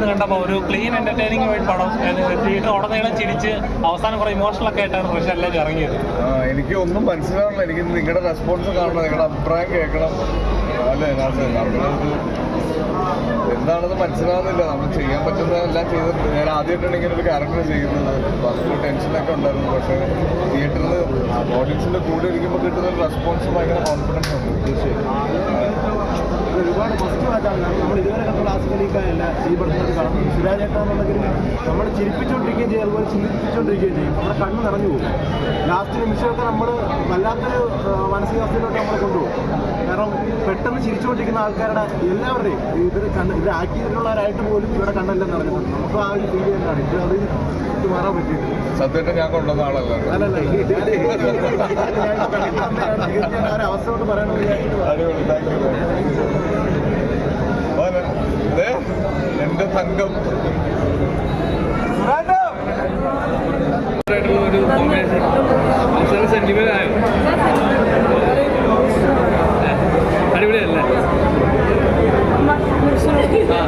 ഇരുന്ന് കണ്ടപ്പോൾ ഒരു ക്ലീൻ എന്റർടൈനിങ് ആയിട്ട് പടം തിയേറ്റർ ഉടനീളം ചിരിച്ച് അവസാനം കുറെ ഇമോഷണൽ ഒക്കെ ആയിട്ടാണ് പക്ഷെ എല്ലാവരും ഇറങ്ങിയത്. എനിക്ക് ഒന്നും മനസ്സിലാവണില്ല എനിക്ക് നിങ്ങളുടെ റെസ്പോൺസ് കാണണം നിങ്ങളുടെ അഭിപ്രായം കേൾക്കണം. എന്താണെന്ന് മനസ്സിലാവുന്നില്ല. നമ്മൾ ചെയ്യാൻ പറ്റുന്ന എല്ലാം ചെയ്തിട്ടുണ്ട്. ഞാൻ ആദ്യമായിട്ടാണ് ഇങ്ങനെ ഒരു ക്യാരക്ടർ ചെയ്യുന്നത്. അപ്പോൾ ടെൻഷനൊക്കെ ഉണ്ടായിരുന്നു. പക്ഷേ തിയേറ്ററിൽ ഓഡിയൻസിന്റെ കൂടെ ഇരിക്കുമ്പോൾ കിട്ടുന്ന ഒരു റെസ്പോൺസ് ഭയങ്കര കോൺഫിഡൻസ് ഉണ്ട്. ഫസ്റ്റ് മാറ്റാണ് നമ്മൾ ഇതുവരെ കണ്ട ക്ലാസിക്കലിക്കല്ല ഈ പടത്തിൽ കാണുന്നത് സുരാജേട്ടാണെന്നുണ്ടെങ്കിൽ നമ്മൾ ചിരിപ്പിച്ചുകൊണ്ടിരിക്കുകയും ചെയ്യും അതുപോലെ ചിന്തിപ്പിച്ചുകൊണ്ടിരിക്കുകയും ചെയ്യും. നമ്മുടെ കണ്ണ് നിറഞ്ഞു പോകും. ലാസ്റ്റ് നിമിഷമൊക്കെ നമ്മൾ വല്ലാത്തൊരു മാനസികാവസ്ഥയിലോട്ട് നമ്മളെ കൊണ്ടുപോകും. കാരണം പെട്ടെന്ന് ചിരിച്ചുകൊണ്ടിരിക്കുന്ന ആൾക്കാരുടെ എല്ലാവരുടെയും ഇവർ കണ്ണ് ഇവർ ആക്ട് ചെയ്തിട്ടുള്ളവരായിട്ട് പോലും ഇവരുടെ കണ്ണെല്ലാം നിറഞ്ഞിട്ടുണ്ട് നമുക്ക് ആ ഒരു ഫീൽ തന്നെയാണ്. ഇത് അത് മാറാൻ പറ്റിയിട്ടില്ല. സത്യമായിട്ട് ഞാൻ കൊണ്ടുവന്ന ആളല്ല. അല്ലല്ല അവസ്ഥ കൊണ്ട് പറയണമെന്ന് ആയിട്ടുള്ള ഒരു കോമ്പിനേഷൻ സെന്റിമെന്റ് ആയോ അടിപൊളിയല്ലേ ആ